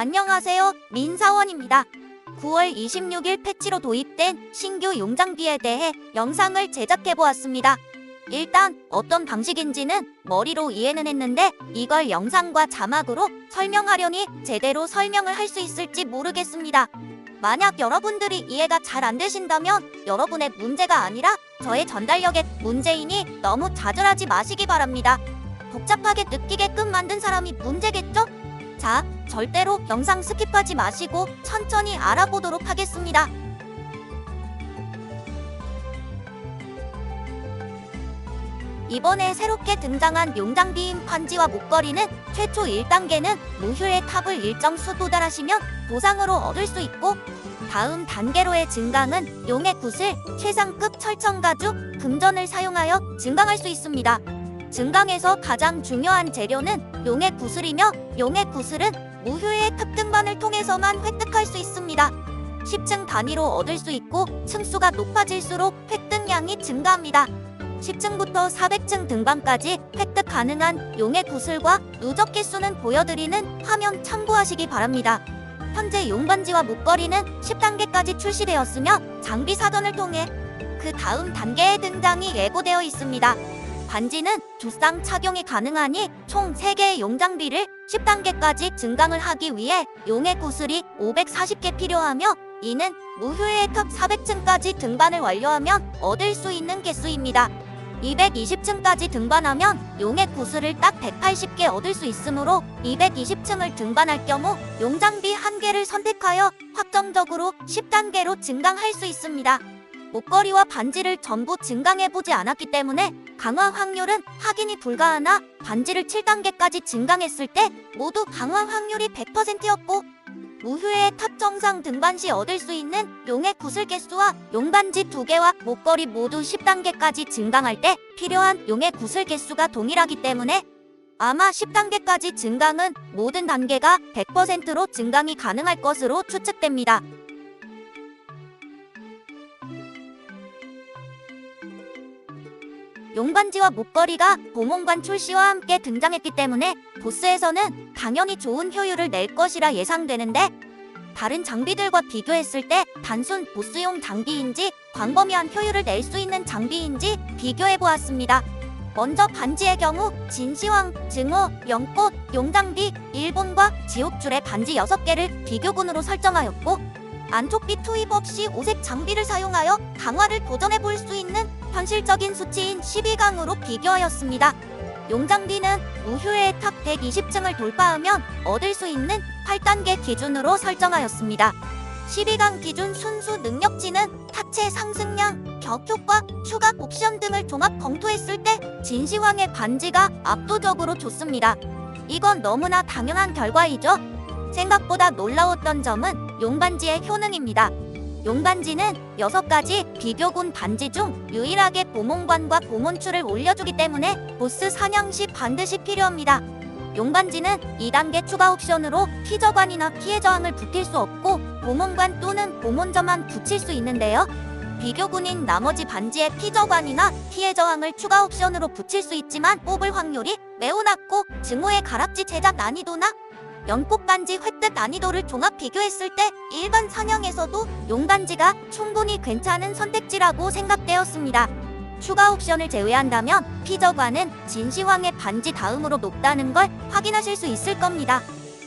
안녕하세요. 민사원입니다. 9월 26일 패치로 도입된 신규 용장비에 대해 영상을 제작해 보았습니다. 일단 어떤 방식인지는 머리로 이해는 했는데 이걸 영상과 자막으로 설명하려니 제대로 설명을 할 수 있을지 모르겠습니다. 만약 여러분들이 이해가 잘 안 되신다면 여러분의 문제가 아니라 저의 전달력에 문제이니 너무 좌절하지 마시기 바랍니다. 복잡하게 느끼게끔 만든 사람이 문제겠죠? 자, 절대로 영상 스킵하지 마시고 천천히 알아보도록 하겠습니다. 이번에 새롭게 등장한 용장비인 판지와 목걸이는 최초 1단계는 무효의 탑을 일정 수 도달하시면 보상으로 얻을 수 있고 다음 단계로의 증강은 용의 굿을 최상급 철청가죽 금전을 사용하여 증강할 수 있습니다. 증강에서 가장 중요한 재료는 용의 구슬이며 용의 구슬은 무효의 특등반을 통해서만 획득할 수 있습니다. 10층 단위로 얻을 수 있고 층수가 높아질수록 획득량이 증가합니다. 10층부터 400층 등반까지 획득 가능한 용의 구슬과 누적 개수는 보여드리는 화면 참고하시기 바랍니다. 현재 용반지와 목걸이는 10단계까지 출시되었으며 장비 사전을 통해 그 다음 단계의 등장이 예고되어 있습니다. 반지는 두쌍 착용이 가능하니 총 3개의 용장비를 10단계까지 증강을 하기 위해 용의 구슬이 540개 필요하며 이는 무효의 탑 400층까지 등반을 완료하면 얻을 수 있는 개수입니다. 220층까지 등반하면 용의 구슬을 딱 180개 얻을 수 있으므로 220층을 등반할 경우 용장비 1개를 선택하여 확정적으로 10단계로 증강할 수 있습니다. 목걸이와 반지를 전부 증강해보지 않았기 때문에 강화 확률은 확인이 불가하나 반지를 7단계까지 증강했을 때 모두 강화 확률이 100%였고 무효의 탑 정상 등반 시 얻을 수 있는 용의 구슬 개수와 용반지 2개와 목걸이 모두 10단계까지 증강할 때 필요한 용의 구슬 개수가 동일하기 때문에 아마 10단계까지 증강은 모든 단계가 100%로 증강이 가능할 것으로 추측됩니다. 용반지와 목걸이가 보몽관 출시와 함께 등장했기 때문에 보스에서는 당연히 좋은 효율을 낼 것이라 예상되는데 다른 장비들과 비교했을 때 단순 보스용 장비인지 광범위한 효율을 낼 수 있는 장비인지 비교해 보았습니다. 먼저 반지의 경우 진시황, 증오, 영꽃, 용장비, 일본과 지옥줄의 반지 6개를 비교군으로 설정하였고 안토피 투입 없이 오색 장비를 사용하여 강화를 도전해 볼 수 있는 현실적인 수치인 12강으로 비교하였습니다. 용장비는 무효의 탑 120층을 돌파하면 얻을 수 있는 8단계 기준으로 설정하였습니다. 12강 기준 순수 능력치는 타체 상승량, 격효과, 추가 옵션 등을 종합 검토했을 때 진시황의 반지가 압도적으로 좋습니다. 이건 너무나 당연한 결과이죠. 생각보다 놀라웠던 점은 용반지의 효능입니다. 용반지는 6가지 비교군 반지 중 유일하게 보몬관과 보몬출을 올려주기 때문에 보스 사냥 시 반드시 필요합니다. 용반지는 2단계 추가 옵션으로 피저관이나 피해 저항을 붙일 수 없고 보몬관 또는 보몬저만 붙일 수 있는데요. 비교군인 나머지 반지에 피저관이나 피해 저항을 추가 옵션으로 붙일 수 있지만 뽑을 확률이 매우 낮고 증오의 가락지 제작 난이도나 연꽃 반지 획득 난이도를 종합 비교했을 때 일반 사냥에서도 용반지가 충분히 괜찮은 선택지라고 생각되었습니다. 추가 옵션을 제외한다면 피저관은 진시황의 반지 다음으로 높다는 걸 확인하실 수 있을 겁니다.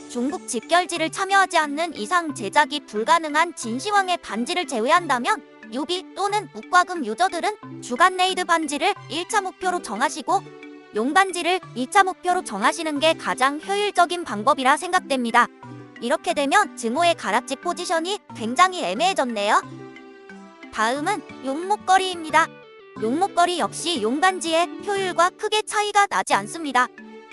중국 직결지를 참여하지 않는 이상 제작이 불가능한 진시황의 반지를 제외한다면 유비 또는 묵과금 유저들은 주간 레이드 반지를 1차 목표로 정하시고 용반지를 2차 목표로 정하시는 게 가장 효율적인 방법이라 생각됩니다. 이렇게 되면 증오의 가락지 포지션이 굉장히 애매해졌네요. 다음은 용목걸이입니다. 용목걸이 역시 용반지의 효율과 크게 차이가 나지 않습니다.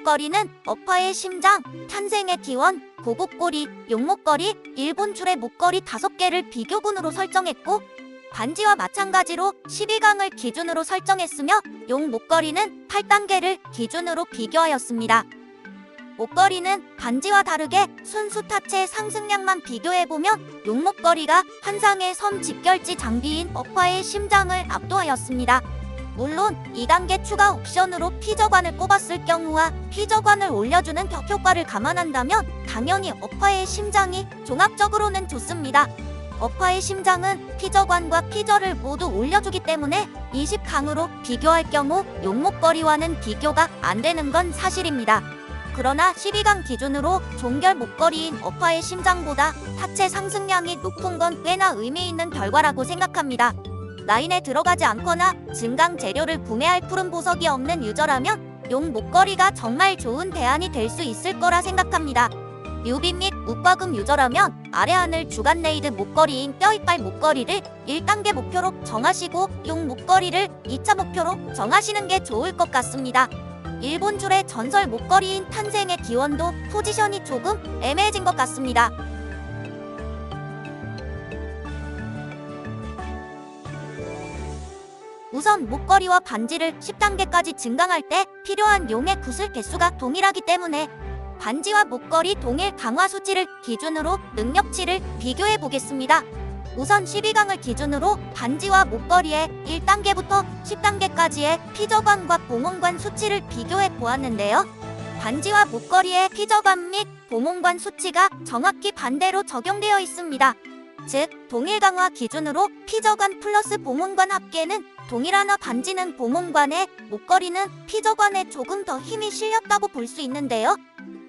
거리는 어파의 심장, 탄생의 기원, 고급꼬리, 용목걸이, 일본출의 목걸이 5개를 비교군으로 설정했고 반지와 마찬가지로 12강을 기준으로 설정했으며 용 목걸이는 8단계를 기준으로 비교하였습니다. 목걸이는 반지와 다르게 순수 타체 상승량만 비교해보면 용 목걸이가 환상의 섬 집결지 장비인 어파의 심장을 압도하였습니다. 물론 2단계 추가 옵션으로 피저관을 꼽았을 경우와 피저관을 올려주는 격효과를 감안한다면 당연히 어파의 심장이 종합적으로는 좋습니다. 어파의 심장은 피저관과 피저를 모두 올려주기 때문에 20강으로 비교할 경우 용목걸이와는 비교가 안 되는 건 사실입니다. 그러나 12강 기준으로 종결 목걸이인 어파의 심장보다 하체 상승량이 높은 건 꽤나 의미 있는 결과라고 생각합니다. 라인에 들어가지 않거나 증강 재료를 구매할 푸른 보석이 없는 유저라면 용 목걸이가 정말 좋은 대안이 될 수 있을 거라 생각합니다. 뉴비 및 우과금 유저라면 아래 하늘 주간 레이드 목걸이인 뼈이빨 목걸이를 1단계 목표로 정하시고 용 목걸이를 2차 목표로 정하시는 게 좋을 것 같습니다. 일본 줄의 전설 목걸이인 탄생의 기원도 포지션이 조금 애매해진 것 같습니다. 우선 목걸이와 반지를 10단계까지 증강할 때 필요한 용의 구슬 개수가 동일하기 때문에 반지와 목걸이 동일 강화 수치를 기준으로 능력치를 비교해 보겠습니다. 우선 12강을 기준으로 반지와 목걸이의 1단계부터 10단계까지의 피저관과 보문관 수치를 비교해 보았는데요. 반지와 목걸이의 피저관 및 보문관 수치가 정확히 반대로 적용되어 있습니다. 즉, 동일 강화 기준으로 피저관 플러스 보문관 합계는 동일하나 반지는 보문관에 목걸이는 피저관에 조금 더 힘이 실렸다고 볼 수 있는데요.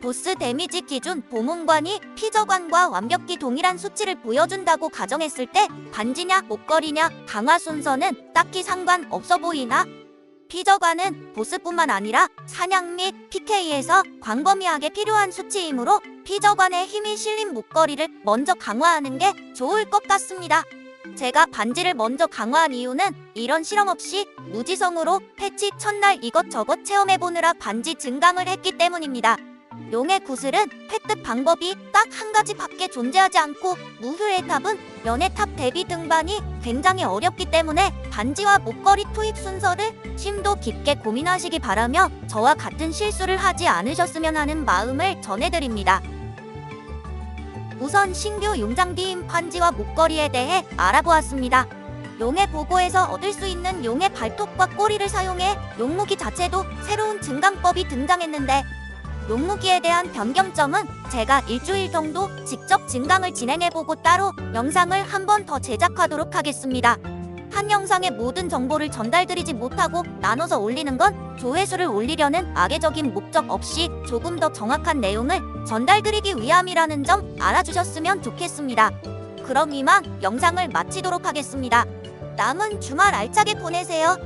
보스 데미지 기준 보문관이 피저관과 완벽히 동일한 수치를 보여준다고 가정했을 때 반지냐 목걸이냐 강화 순서는 딱히 상관없어 보이나? 피저관은 보스뿐만 아니라 사냥 및 PK에서 광범위하게 필요한 수치이므로 피저관에 힘이 실린 목걸이를 먼저 강화하는 게 좋을 것 같습니다. 제가 반지를 먼저 강화한 이유는 이런 실험 없이 무지성으로 패치 첫날 이것저것 체험해보느라 반지 증강을 했기 때문입니다. 용의 구슬은 획득 방법이 딱 한 가지밖에 존재하지 않고 무효의 탑은 연의 탑 대비 등반이 굉장히 어렵기 때문에 반지와 목걸이 투입 순서를 심도 깊게 고민하시기 바라며 저와 같은 실수를 하지 않으셨으면 하는 마음을 전해드립니다. 우선 신규 용장디인 반지와 목걸이에 대해 알아보았습니다. 용의 보고에서 얻을 수 있는 용의 발톱과 꼬리를 사용해 용무기 자체도 새로운 증강법이 등장했는데 용무기에 대한 변경점은 제가 일주일 정도 직접 증강을 진행해보고 따로 영상을 한 번 더 제작하도록 하겠습니다. 한 영상의 모든 정보를 전달드리지 못하고 나눠서 올리는 건 조회수를 올리려는 악의적인 목적 없이 조금 더 정확한 내용을 전달드리기 위함이라는 점 알아주셨으면 좋겠습니다. 그럼 이만 영상을 마치도록 하겠습니다. 남은 주말 알차게 보내세요.